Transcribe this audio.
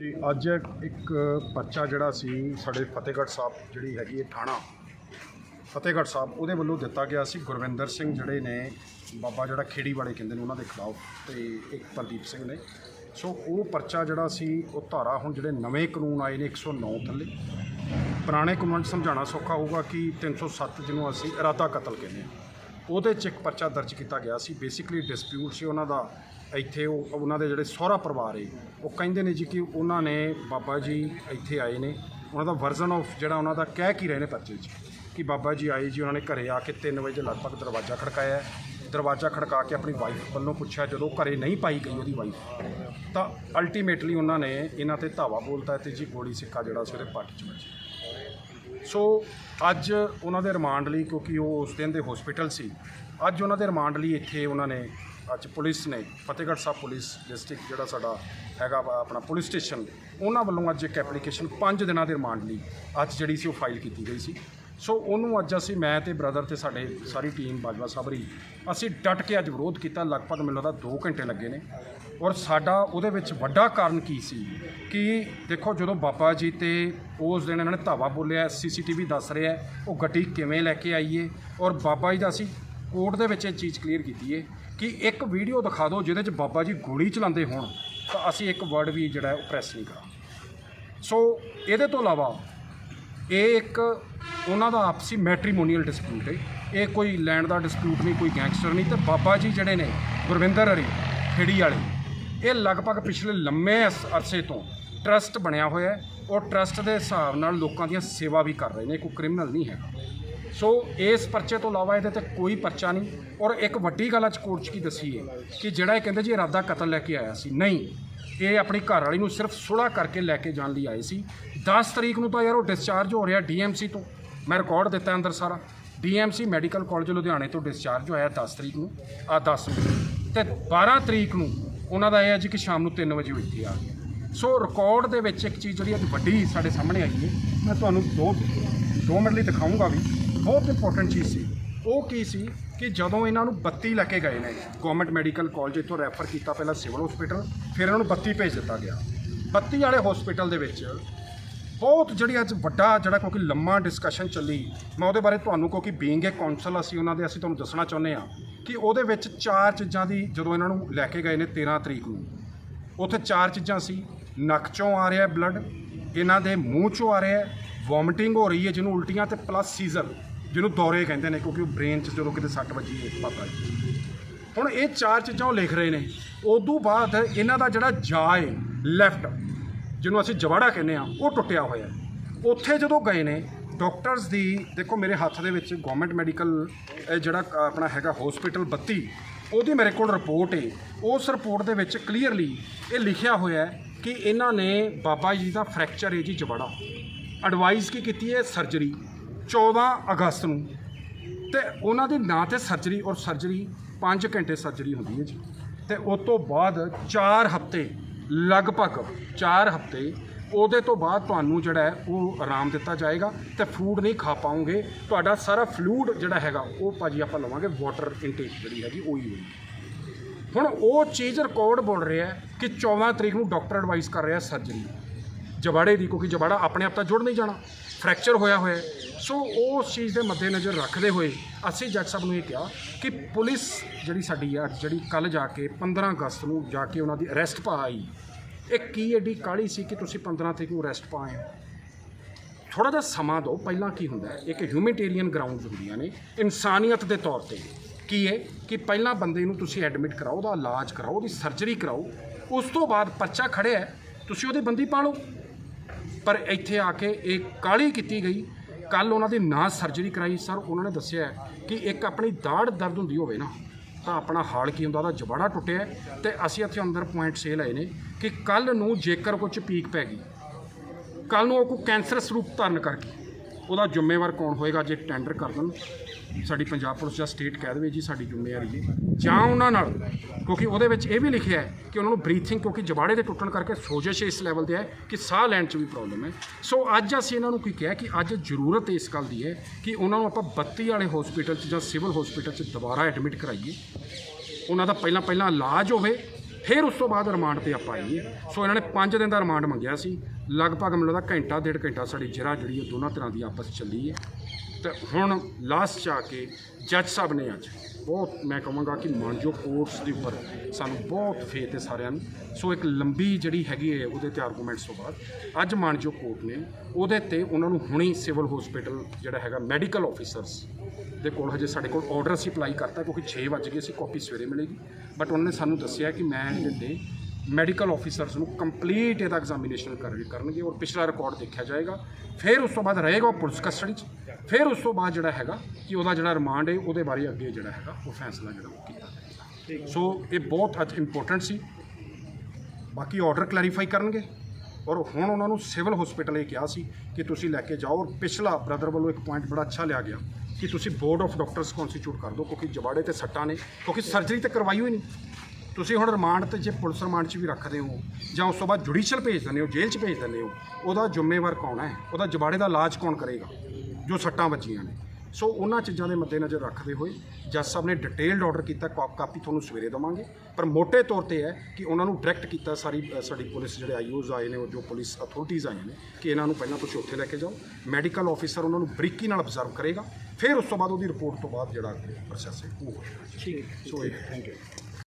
ਜੀ ਅੱਜ ਇੱਕ ਪਰਚਾ ਜਿਹੜਾ ਸੀ, ਸਾਡੇ ਫਤਿਹਗੜ੍ਹ ਸਾਹਿਬ ਜਿਹੜੀ ਹੈਗੀ ਹੈ ਥਾਣਾ, ਫਤਿਹਗੜ੍ਹ ਸਾਹਿਬ, ਉਹਦੇ ਵੱਲੋਂ ਦਿੱਤਾ ਗਿਆ ਸੀ। ਗੁਰਵਿੰਦਰ ਸਿੰਘ ਜਿਹੜੇ ਨੇ, ਬਾਬਾ ਜਿਹੜਾ ਖੇੜੀ ਵਾਲੇ ਕਹਿੰਦੇ ਨੇ, ਉਹਨਾਂ ਦੇ ਖਿਲਾਫ ਤੇ ਇੱਕ ਪ੍ਰਦੀਪ ਸਿੰਘ ਨੇ। ਸੋ ਉਹ ਪਰਚਾ ਜਿਹੜਾ ਸੀ, ਉਹ ਧਾਰਾ ਹੁਣ ਜਿਹੜੇ ਨਵੇਂ ਕਾਨੂੰਨ ਆਏ ਨੇ 109 ਥੱਲੇ। ਪੁਰਾਣੇ ਕਾਨੂੰਨ ਸਮਝਾਉਣਾ ਸੌਖਾ ਹੋਊਗਾ ਕਿ 307 ਜਿਹਨੂੰ ਅਸੀਂ ਇਰਾਦਾ ਕਤਲ ਕਹਿੰਦੇ ਹਾਂ। ਉਹਦੇ 'ਚ ਇੱਕ ਪਰਚਾ ਦਰਜ ਕੀਤਾ ਗਿਆ ਸੀ। ਬੇਸਿਕਲੀ ਡਿਸਪਿਊਟ ਸੀ ਉਹਨਾਂ ਦਾ। ਇੱਥੇ ਉਹ, ਉਹਨਾਂ ਦੇ ਜਿਹੜੇ ਸਹੁਰਾ ਪਰਿਵਾਰ ਏ, ਉਹ ਕਹਿੰਦੇ ਨੇ ਜੀ ਕਿ ਉਹਨਾਂ ਨੇ ਬਾਬਾ ਜੀ ਇੱਥੇ ਆਏ ਨੇ। ਉਹਨਾਂ ਦਾ ਵਰਜ਼ਨ ਆਫ ਜਿਹੜਾ ਉਹਨਾਂ ਦਾ ਕਹਿ ਕੀ ਰਹੇ ਨੇ ਪਰਚੇ 'ਚ, ਕਿ ਬਾਬਾ ਜੀ ਆਏ ਜੀ, ਉਹਨਾਂ ਨੇ ਘਰੇ ਆ ਕੇ 3 ਵਜੇ ਦੇ ਲਗਭਗ ਦਰਵਾਜ਼ਾ ਖੜਕਾਇਆ। ਦਰਵਾਜ਼ਾ ਖੜਕਾ ਕੇ ਆਪਣੀ ਵਾਈਫ ਵੱਲੋਂ ਪੁੱਛਿਆ, ਜਦੋਂ ਘਰੇ ਨਹੀਂ ਪਾਈ ਗਈ ਉਹਦੀ ਵਾਈਫ ਤਾਂ ਅਲਟੀਮੇਟਲੀ ਉਹਨਾਂ ਨੇ ਇਹਨਾਂ ਤੇ ਧਾਵਾ ਬੋਲਤਾ ਤੇ ਜੀ ਗੋਲੀ ਸਿੱਕਾ ਜਿਹੜਾ ਸੀ ਉਹਦੇ ਪੱਟ 'ਚ ਵੱਜਿਆ ਸੋ ਅੱਜ ਉਹਨਾਂ ਦੇ ਰਿਮਾਂਡ ਲਈ, ਕਿਉਂਕਿ ਉਹ ਉਸ ਦਿਨ ਦੇ ਹਸਪੀਟਲ ਸੀ, ਅੱਜ ਉਹਨਾਂ ਦੇ ਰਿਮਾਂਡ ਲਈ ਇੱਥੇ ਉਹਨਾਂ ਨੇ, ਅੱਜ ਪੁਲਿਸ ਨੇ, ਫਤਿਹਗੜ੍ਹ ਸਾਹਿਬ ਪੁਲਿਸ ਡਿਸਟ੍ਰਿਕਟ ਜਿਹੜਾ ਸਾਡਾ ਹੈਗਾ ਵਾ, ਆਪਣਾ ਪੁਲਿਸ ਸਟੇਸ਼ਨ ਉਹਨਾਂ ਵੱਲੋਂ ਅੱਜ ਇੱਕ ਐਪਲੀਕੇਸ਼ਨ 5 ਦਿਨਾਂ ਦੇ ਰਿਮਾਂਡ ਲਈ, ਅੱਜ ਜਿਹੜੀ ਸੀ ਉਹ ਫਾਈਲ ਕੀਤੀ ਗਈ ਸੀ। ਸੋ ਉਹਨੂੰ ਅੱਜ ਅਸੀਂ ਮੈਂ ਤੇ ਬ੍ਰਦਰ ਤੇ ਸਾਡੇ ਸਾਰੀ ਟੀਮ ਬਾਜਵਾ ਸਾਬਰੀ ਅਸੀਂ ਡਟ ਕੇ ਅੱਜ ਵਿਰੋਧ ਕੀਤਾ। ਲਗਭਗ ਮੈਨੂੰ ਲੱਗਦਾ 2 ਘੰਟੇ ਲੱਗੇ ਨੇ। ਔਰ ਸਾਡਾ ਉਹਦੇ ਵਿੱਚ ਵੱਡਾ ਕਾਰਨ ਕੀ ਸੀ ਕਿ ਦੇਖੋ ਜਦੋਂ ਬਾਬਾ ਜੀ ਤੇ ਉਸ ਦਿਨ ਇਹਨਾਂ ਨੇ ਧਾਵਾ ਬੋਲਿਆ ਸੀਸੀਟੀਵੀ ਦੱਸ ਰਿਹਾ ਉਹ ਗੱਡੀ ਕਿਵੇਂ ਲੈ ਕੇ ਆਈਏ? ਔਰ ਬਾਬਾ ਜੀ ਦਾ ਅਸੀਂ ਕੋਰਟ ਦੇ ਵਿੱਚ ਇਹ ਚੀਜ਼ ਕਲੀਅਰ ਕੀਤੀ ਹੈ ਕਿ ਇੱਕ ਵੀਡੀਓ ਦਿਖਾ ਦਿਓ ਜਿਹਦੇ 'ਚ ਬਾਬਾ ਜੀ ਗੋਲੀ ਚਲਾਉਂਦੇ ਹੋਣ, ਤਾਂ ਅਸੀਂ ਇੱਕ ਵਰਡ ਵੀ ਜਿਹੜਾ ਉਹ ਪ੍ਰੈਸ ਨਹੀਂ ਕਰਾਂਗੇ। ਸੋ ਇਹਦੇ ਤੋਂ ਇਲਾਵਾ ਇਹ ਇੱਕ ਉਹਨਾਂ ਦਾ ਆਪਸੀ ਮੈਟ੍ਰੀਮੋਨੀਅਲ ਡਿਸਪਿਊਟ ਹੈ। ਇਹ ਕੋਈ ਲੈਂਡ ਦਾ ਡਿਸਪਿਊਟ ਨਹੀਂ, ਕੋਈ ਗੈਂਗਸਟਰ ਨਹੀਂ ਤੇ ਬਾਬਾ ਜੀ ਜਿਹੜੇ ਨੇ, ਗੁਰਵਿੰਦਰ ਹਰੀ, ਖੇੜੀ ਵਾਲੇ, ਇਹ ਲਗਭਗ ਪਿਛਲੇ ਲੰਮੇ ਅਸ- ਅਰਸੇ ਤੋਂ ਟਰਸਟ ਬਣਿਆ ਹੋਇਆ ਹੈ। ਔਰ ਟਰਸਟ ਦੇ ਹਿਸਾਬ ਨਾਲ ਲੋਕਾਂ ਦੀਆਂ ਸੇਵਾ ਵੀ ਕਰ ਰਹੇ ਨੇ, ਕੋਈ ਕ੍ਰਿਮੀਨਲ ਨਹੀਂ ਹੈ। ਸੋ ਇਸ ਪਰਚੇ ਤੋਂ ਇਲਾਵਾ ਇਹਦੇ ਤੇ ਕੋਈ ਪਰਚਾ ਨਹੀਂ। ਔਰ ਇੱਕ ਵੱਡੀ ਗੱਲ ਅੱਜ ਕੋਰਟ 'ਚ ਕੀ ਦੱਸੀ ਹੈ ਕਿ ਜਿਹੜਾ ਇਹ ਕਹਿੰਦੇ ਜੀ ਇਰਾਦਾ ਕਤਲ ਲੈ ਕੇ ਆਇਆ ਸੀ, ਨਹੀਂ। ਇਹ ਆਪਣੀ ਘਰ ਵਾਲੀ ਨੂੰ ਸਿਰਫ ਸੁਲਾ ਕਰਕੇ ਲੈ ਕੇ ਜਾਣ ਲਈ ਆਏ ਸੀ। 10 ਤਰੀਕ ਨੂੰ ਤਾਂ ਯਾਰ ਉਹ ਡਿਸਚਾਰਜ ਹੋ ਰਿਹਾ ਡੀਐਮਸੀ ਤੋਂ। ਮੈਂ ਰਿਕਾਰਡ ਦਿੱਤਾ ਅੰਦਰ ਸਾਰਾ। ਡੀਐਮਸੀ ਮੈਡੀਕਲ ਕਾਲਜ ਲੁਧਿਆਣੇ ਤੋਂ ਡਿਸਚਾਰਜ ਹੋਇਆ 10 ਤਰੀਕ ਨੂੰ, ਆ 10 ਨੂੰ। ਤੇ 12 ਤਰੀਕ ਨੂੰ ਉਹਨਾਂ ਦਾ ਇਹ ਹੈ ਜੀ ਕਿ ਸ਼ਾਮ ਨੂੰ 3 ਵਜੇ ਉਹ ਇੱਥੇ ਆ ਗਿਆ ਸੋ ਰਿਕਾਰਡ ਦੇ ਵਿੱਚ ਇੱਕ ਚੀਜ਼ ਜਿਹੜੀ ਅੱਜ ਵੱਡੀ ਸਾਡੇ ਸਾਹਮਣੇ ਆਈ ਹੈ, ਮੈਂ ਤੁਹਾਨੂੰ ਦੋ ਦੋ ਮਿੰਟ ਲਈ ਦਿਖਾਊਂਗਾ ਵੀ, ਬਹੁਤ ਇੰਪੋਰਟੈਂਟ ਚੀਜ਼ ਸੀ। ਉਹ ਕੀ ਸੀ? ਕਿ ਜਦੋਂ ਇਹਨਾਂ ਨੂੰ 32 ਲੈ ਕੇ ਗਏ ਨੇ ਗਵਰਨਮੈਂਟ ਮੈਡੀਕਲ ਕਾਲਜ ਇੱਥੋਂ ਰੈਫਰ ਕੀਤਾ ਪਹਿਲਾਂ ਸਿਵਲ ਹਸਪੀਟਲ ਫਿਰ ਇਹਨਾਂ ਨੂੰ 32 ਭੇਜ ਦਿੱਤਾ ਗਿਆ। 32 ਵਾਲੇ ਹਸਪੀਟਲ ਦੇ ਵਿੱਚ ਬਹੁਤ ਜਿਹੜੀ ਅੱਜ ਵੱਡਾ ਜਿਹੜਾ ਕਿਉਂਕਿ ਲੰਮਾ ਡਿਸਕਸ਼ਨ ਚੱਲੀ, ਮੈਂ ਉਹਦੇ ਬਾਰੇ ਤੁਹਾਨੂੰ ਕਿਉਂਕਿ ਬੀਇੰਗ ਏ ਕਾਉਂਸਲ ਅਸੀਂ ਉਹਨਾਂ ਦੇ, ਅਸੀਂ ਤੁਹਾਨੂੰ ਦੱਸਣਾ ਚਾਹੁੰਦੇ ਆ ਕਿ ਉਹਦੇ ਵਿੱਚ ਚਾਰ ਚੀਜ਼ਾਂ ਦੀ ਜਦੋਂ ਇਹਨਾਂ ਨੂੰ ਲੈ ਕੇ ਗਏ ਨੇ 13 ਤਰੀਕ ਨੂੰ, ਉੱਥੇ ਚਾਰ ਚੀਜ਼ਾਂ ਸੀ, ਨੱਕ ਚੋਂ ਆ ਰਿਹਾ ਬਲੱਡ ਇਹਨਾਂ ਦੇ ਮੂੰਹ ਚੋਂ ਆ ਰਿਹਾ ਵੋਮਿਟਿੰਗ ਹੋ ਰਹੀ ਹੈ ਜਿਹਨੂੰ ਉਲਟੀਆਂ ਤੇ ਪਲੱਸ ਸੀਜ਼ਰ ਜਿਹਨੂੰ ਦੌਰੇ ਕਹਿੰਦੇ ਨੇ, ਕਿਉਂਕਿ ਉਹ ਬ੍ਰੇਨ 'ਚ ਜਦੋਂ ਕਿਤੇ ਸੱਟ ਵੱਜੀ ਹੈ, ਬਾਬਾ ਜੀ। ਹੁਣ ਇਹ ਚਾਰ ਚੀਜ਼ਾਂ ਉਹ ਲਿਖ ਰਹੇ ਨੇ। ਉਦੋਂ ਬਾਅਦ ਇਹਨਾਂ ਦਾ ਜਿਹੜਾ ਜਾ ਹੈ ਲੈਫਟ ਜਿਹਨੂੰ ਅਸੀਂ ਜਵਾੜਾ ਕਹਿੰਦੇ ਆ ਉਹ ਟੁੱਟਿਆ ਹੋਇਆ ਉੱਥੇ ਜਦੋਂ ਗਏ ਨੇ ਡਾਕਟਰਸ ਦੀ, ਦੇਖੋ ਮੇਰੇ ਹੱਥ ਦੇ ਵਿੱਚ ਗਵਰਨਮੈਂਟ ਮੈਡੀਕਲ ਜਿਹੜਾ ਆਪਣਾ ਹੈਗਾ ਹਸਪੀਟਲ 32 ਉਹਦੀ ਮੇਰੇ ਕੋਲ ਰਿਪੋਰਟ ਹੈ। ਉਸ ਰਿਪੋਰਟ ਦੇ ਵਿੱਚ ਕਲੀਅਰਲੀ ਇਹ ਲਿਖਿਆ ਹੋਇਆ ਹੈ ਕਿ ਇਹਨਾਂ ਨੇ ਬਾਬਾ ਜੀ ਦਾ ਫ੍ਰੈਕਚਰ ਹੈ ਜੀ ਜਵਾੜਾ। ਐਡਵਾਈਸ ਕੀ ਕੀਤੀ ਹੈ? ਸਰਜਰੀ 14 ਅਗਸਤ ਨੂੰ। ਤੇ ਉਹਨਾਂ ਦੀ ਨਾਂ ਤੇ ਸਰਜਰੀ ਔਰ ਸਰਜਰੀ 5 ਘੰਟੇ ਸਰਜਰੀ ਹੁੰਦੀ ਹੈ ਜੀ। ਤੇ ਉਸ ਤੋਂ ਬਾਅਦ 4 ਹਫ਼ਤੇ ਲਗਭਗ 4 ਹਫ਼ਤੇ ਉਹਦੇ ਤੋਂ ਬਾਅਦ ਤੁਹਾਨੂੰ ਜਿਹੜਾ ਹੈ ਉਹ ਆਰਾਮ ਦਿੱਤਾ ਜਾਏਗਾ ਤੇ ਫੂਡ ਨਹੀਂ ਖਾ ਪਾਉਂਗੇ ਤੁਹਾਡਾ ਸਾਰਾ ਫਲੂਡ ਜਿਹੜਾ ਹੈਗਾ ਉਹ ਭਾਜੀ ਆਪਾਂ ਲਵਾਂਗੇ ਵਾਟਰ ਇਨਟੇਕ ਜਿਹੜੀ ਹੈਗੀ ਉਹੀ ਹੋਈ ਹੁਣ ਉਹ ਚੀਜ਼ ਰਿਕਾਰਡ ਬੋਲ ਰਿਹਾ ਕਿ 14 ਤਰੀਕ ਨੂੰ ਡਾਕਟਰ ਐਡਵਾਈਸ ਕਰ ਰਿਹਾ ਸਰਜਰੀ ਜਵਾੜੇ ਦੀ ਕਿਉਂਕਿ ਜਵਾੜਾ ਆਪਣੇ ਆਪ ਤਾਂ ਜੁੜ ਨਹੀਂ ਜਾਣਾ। ਫ੍ਰੈਕਚਰ ਹੋਇਆ ਹੋਇਆ ਸੋ ਉਸ ਚੀਜ਼ ਦੇ ਮੱਦੇਨਜ਼ਰ ਰੱਖਦੇ ਹੋਏ ਅਸੀਂ ਜੱਜ ਸਾਹਿਬ ਨੂੰ ਇਹ ਕਿਹਾ ਕਿ ਪੁਲਿਸ ਜਿਹੜੀ ਸਾਡੀ ਆ, ਜਿਹੜੀ ਕੱਲ ਜਾ ਕੇ 15 ਅਗਸਤ ਨੂੰ ਜਾ ਕੇ ਉਹਨਾਂ ਦੀ ਅਰੈਸਟ ਪਾ ਆਈ। ਇਹ ਕੀ ਐਡੀ ਕਾਹਲੀ ਸੀ ਕਿ ਤੁਸੀਂ 15 ਤਰੀਕ ਨੂੰ ਅਰੈਸਟ ਪਾਏ ਹੋ? ਥੋੜਾ ਜਿਹਾ ਸਮਾਂ ਦਿਓ, ਪਹਿਲਾਂ ਕੀ ਹੁੰਦਾ ਇੱਕ ਹਿਊਮੈਨਿਟੇਰੀਅਨ ਗਰਾਊਂਡਸ ਹੁੰਦੀਆਂ ਨੇ, ਇਨਸਾਨੀਅਤ ਦੇ ਤੌਰ ਤੇ। ਕੀ ਹੈ ਕਿ ਪਹਿਲਾਂ ਬੰਦੇ ਨੂੰ ਤੁਸੀਂ ਐਡਮਿਟ ਕਰਾਓ, ਉਹਦਾ ਇਲਾਜ ਕਰਾਓ, ਉਹਦੀ ਸਰਜਰੀ ਕਰਾਓ, ਉਸ ਤੋਂ ਬਾਅਦ ਪਰਚਾ ਖੜਿਆ ਤੁਸੀਂ ਉਹਦੀ ਬੰਦੀ ਪਾ ਲਓ। ਪਰ ਇੱਥੇ ਆ ਕੇ ਇਹ ਕਾਲੀ ਕੀਤੀ ਗਈ। ਕੱਲ ਉਹਨਾਂ ਦੀ ਨਾ ਸਰਜਰੀ ਕਰਾਈ। ਸਰ ਉਹਨਾਂ ਨੇ ਦੱਸਿਆ ਕਿ ਇੱਕ ਆਪਣੀ ਦਾੜ ਦਰਦ ਹੁੰਦੀ ਹੋਵੇ ਨਾ, ਤਾਂ ਆਪਣਾ ਹਾਲ ਕੀ ਹੁੰਦਾ, ਉਹਦਾ ਜਬਾੜਾ ਟੁੱਟਿਆ ਹੈ ਤੇ ਅਸੀਂ ਇੱਥੇ ਅੰਦਰ ਪੁਆਇੰਟ ਸੇ ਲਏ ਨੇ ਕਿ ਕੱਲ ਨੂੰ ਜੇਕਰ ਕੁਝ ਪੀਕ ਪੈ ਗਈ ਕੱਲ ਨੂੰ ਉਹ ਕੋਈ ਕੈਂਸਰਸ ਰੂਪ ਧਾਰਨ ਕਰ ਗਈ ਉਹਦਾ ਜ਼ਿੰਮੇਵਾਰ ਕੌਣ ਹੋਏਗਾ, ਜੇ ਟੈਂਡਰ ਕਰ ਦੇਣ। ਸਾਡੀ ਪੰਜਾਬ ਪੁਲਿਸ ਜਾਂ ਸਟੇਟ ਕਹਿ ਦੇਵੇ ਜੀ ਸਾਡੀ ਜ਼ਿੰਮੇਵਾਰੀ ਹੈ ਜਾਂ ਉਹਨਾਂ ਨਾਲ, ਕਿਉਂਕਿ ਉਹਦੇ ਵਿੱਚ ਇਹ ਵੀ ਲਿਖਿਆ ਹੈ ਕਿ ਉਹਨਾਂ ਨੂੰ ਬਰੀਥਿੰਗ, ਕਿਉਂਕਿ ਜਬਾੜੇ ਦੇ ਟੁੱਟਣ ਕਰਕੇ ਸੋਜਸ਼ ਇਸ ਲੈਵਲ ਤੇ ਹੈ ਕਿ ਸਾਹ ਲੈਣ 'ਚ ਵੀ ਪ੍ਰੋਬਲਮ ਹੈ। ਸੋ ਅੱਜ ਅਸੀਂ ਇਹਨਾਂ ਨੂੰ ਕੀ ਕਿਹਾ ਕਿ ਅੱਜ ਜ਼ਰੂਰਤ ਇਸ ਗੱਲ ਦੀ ਹੈ ਕਿ ਉਹਨਾਂ ਨੂੰ ਆਪਾਂ 32 ਵਾਲੇ ਹਸਪੀਟਲ 'ਚ ਜਾਂ ਸਿਵਲ ਹਸਪੀਟਲ 'ਚ ਦੁਬਾਰਾ ਐਡਮਿਟ ਕਰਾਈਏ। ਉਹਨਾਂ ਦਾ ਪਹਿਲਾਂ ਪਹਿਲਾਂ ਇਲਾਜ ਹੋਵੇ ਫਿਰ ਉਸ ਤੋਂ ਬਾਅਦ ਰਿਮਾਂਡ ਤੇ ਆਪਾਂ ਆਈਏ। ਸੋ ਇਹਨਾਂ ਨੇ 5 ਦਿਨ ਦਾ ਰਿਮਾਂਡ ਮੰਗਿਆ ਸੀ। ਲਗਭਗ ਮੈਨੂੰ ਲੱਗਦਾ ਘੰਟਾ, ਡੇਢ ਘੰਟਾ ਸਾਡੀ ਜਿਹੜਾ ਜਿਹੜੀ ਉਹ ਦੋਨਾਂ ਤਰ੍ਹਾਂ ਦੀ ਆਪਸ 'ਚ ਚੱਲੀ ਹੈ। ਤੇ ਹੁਣ ਲਾਸਟ 'ਚ ਆ ਕੇ ਜੱਜ ਸਾਹਿਬ ਨੇ ਅੱਜ ਬਹੁਤ ਮੈਂ ਕਹਾਂਗਾ ਕਿ ਮਾਨਜੋ ਕੋਰਟਸ ਦੇ ਉੱਪਰ ਸਾਨੂੰ ਬਹੁਤ ਫੇਥ ਹੈ ਸਾਰਿਆਂ ਨੂੰ। ਸੋ ਇੱਕ ਲੰਬੀ ਜਿਹੜੀ ਹੈਗੀ ਹੈ ਉਹਦੇ ਤੇ ਆਰਗੂਮੈਂਟਸ ਤੋਂ ਬਾਅਦ ਅੱਜ ਮਾਨਜੋ ਕੋਰਟ ਨੇ ਉਹਦੇ ਤੇ ਉਹਨਾਂ ਨੂੰ ਹੁਣੇ ਸਿਵਲ ਹਸਪੀਟਲ ਜਿਹੜਾ ਹੈਗਾ ਮੈਡੀਕਲ ਆਫੀਸਰਸ ਦੇ ਕੋਲ ਹਜੇ ਸਾਡੇ ਕੋਲ ਆਰਡਰ ਅਸੀਂ ਅਪਲਾਈ ਕਰਤਾ ਕਿਉਂਕਿ 6 ਵਜ ਗਏ ਸੀ ਕਾਪੀ ਸਵੇਰੇ ਮਿਲੇਗੀ। ਬਟ ਉਹਨਾਂ ਨੇ ਸਾਨੂੰ ਦੱਸਿਆ ਕਿ ਮੈਂ ਇਹਦੇ ਤੇ ਮੈਡੀਕਲ ਆਫੀਸਰਸ ਨੂੰ ਕੰਪਲੀਟ ਇਹਦਾ ਐਗਜ਼ਾਮੀਨੇਸ਼ਨ ਕਰਨਗੇ ਔਰ ਪਿਛਲਾ ਰਿਕਾਰਡ ਦੇਖਿਆ ਜਾਏਗਾ। ਫਿਰ ਉਸ ਤੋਂ ਬਾਅਦ ਰਹੇਗਾ ਉਹ ਪੁਲਿਸ ਕਸਟਡੀ 'ਚ। ਫਿਰ ਉਸ ਤੋਂ ਬਾਅਦ ਜਿਹੜਾ ਹੈਗਾ ਕਿ ਉਹਦਾ ਜਿਹੜਾ ਰਿਮਾਂਡ ਹੈ, ਉਹਦੇ ਬਾਰੇ ਅੱਗੇ ਜਿਹੜਾ ਹੈਗਾ, ਉਹ ਫੈਸਲਾ ਜਿਹੜਾ ਉਹ ਕੀਤਾ ਜਾਏਗਾ। ਸੋ ਇਹ ਬਹੁਤ ਅੱਜ ਇੰਪੋਰਟੈਂਟ ਸੀ। ਬਾਕੀ ਆਰਡਰ ਕਲੈਰੀਫਾਈ ਕਰਨਗੇ। ਔਰ ਹੁਣ ਉਹਨਾਂ ਨੂੰ ਸਿਵਲ ਹਸਪੀਟਲ ਇਹ ਕਿਹਾ ਸੀ ਕਿ ਤੁਸੀਂ ਲੈ ਕੇ ਜਾਓ। ਔਰ ਪਿਛਲਾ ਬ੍ਰਦਰ ਵੱਲੋਂ ਇੱਕ ਪੁਆਇੰਟ ਬੜਾ ਅੱਛਾ ਲਿਆ ਗਿਆ ਕਿ ਤੁਸੀਂ ਬੋਰਡ ਆਫ ਡਾਕਟਰਸ ਕਨਸਟੀਟਿਊਟ ਕਰ ਦਿਓ, ਕਿਉਂਕਿ ਜਵਾੜੇ ਤੇ ਸੱਟਾਂ ਨੇ, ਕਿਉਂਕਿ ਸਰਜਰੀ ਤਾਂ ਕਰਵਾਈ ਹੋਈ ਨਹੀਂ। ਤੁਸੀਂ ਹੁਣ ਰਿਮਾਂਡ ਤੇ ਜੇ ਪੁਲਿਸ ਰਿਮਾਂਡ 'ਚ ਵੀ ਰੱਖਦੇ ਹੋ, ਜਾਂ ਉਸ ਤੋਂ ਬਾਅਦ ਜੁਡੀਸ਼ੀਅਲ ਭੇਜ ਦਿੰਦੇ ਹੋ, ਜੇਲ੍ਹ 'ਚ ਭੇਜ ਦਿੰਦੇ ਹੋ, ਉਹਦਾ ਜ਼ਿੰਮੇਵਾਰ ਕੌਣ ਹੈ? ਉਹਦਾ ਜਵਾੜੇ ਦਾ ਇਲਾਜ ਕੌਣ ਕਰੇਗਾ? ਜੋ ਸੱਟਾਂ ਵੱਜੀਆਂ ਨੇ। ਸੋ ਉਹਨਾਂ ਚੀਜ਼ਾਂ ਦੇ ਮੱਦੇਨਜ਼ਰ ਰੱਖਦੇ ਹੋਏ ਜੱਜ ਸਾਹਿਬ ਨੇ ਡਿਟੇਲਡ ਆਰਡਰ ਕੀਤਾ ਕਾਪ ਤੁਹਾਨੂੰ ਸਵੇਰੇ ਦੇਵਾਂਗੇ। ਪਰ ਮੋٹے ਤੌਰ ਤੇ ਹੈ ਕਿ ਉਹਨਾਂ ਨੂੰ ਡਾਇਰੈਕਟ ਕੀਤਾ ਸਾਰੀ ਸਾਡੀ ਪੁਲਿਸ ਜਿਹੜੇ ਆਈਓਜ਼ ਆਏ ਨੇ ਉਹ ਜੋ ਪੁਲਿਸ ਅਥਾਰਟੀਜ਼ ਆਈਆਂ ਨੇ ਕਿ ਇਹਨਾਂ ਨੂੰ ਪਹਿਲਾਂ ਤੁਸੀਂ ਉੱਥੇ ਲੈ ਕੇ ਜਾਓ। ਮੈਡੀਕਲ ਆਫੀਸਰ ਉਹਨਾਂ ਨੂੰ ਬਰੀਕੀ ਨਾਲ ਅਬਜ਼ਰਵ ਕਰੇਗਾ। ਫਿਰ ਉਸ ਤੋਂ ਬਾਅਦ ਉਹਦੀ ਰਿਪੋਰਟ ਤੋਂ ਬਾਅਦ ਜਿਹੜਾ ਪ੍ਰੋਸੈਸ ਹੈ ਉਹ ਹੋਏਗਾ ਠੀਕ ਸੋ ਇਹ ਥੈਂਕ ਯੂ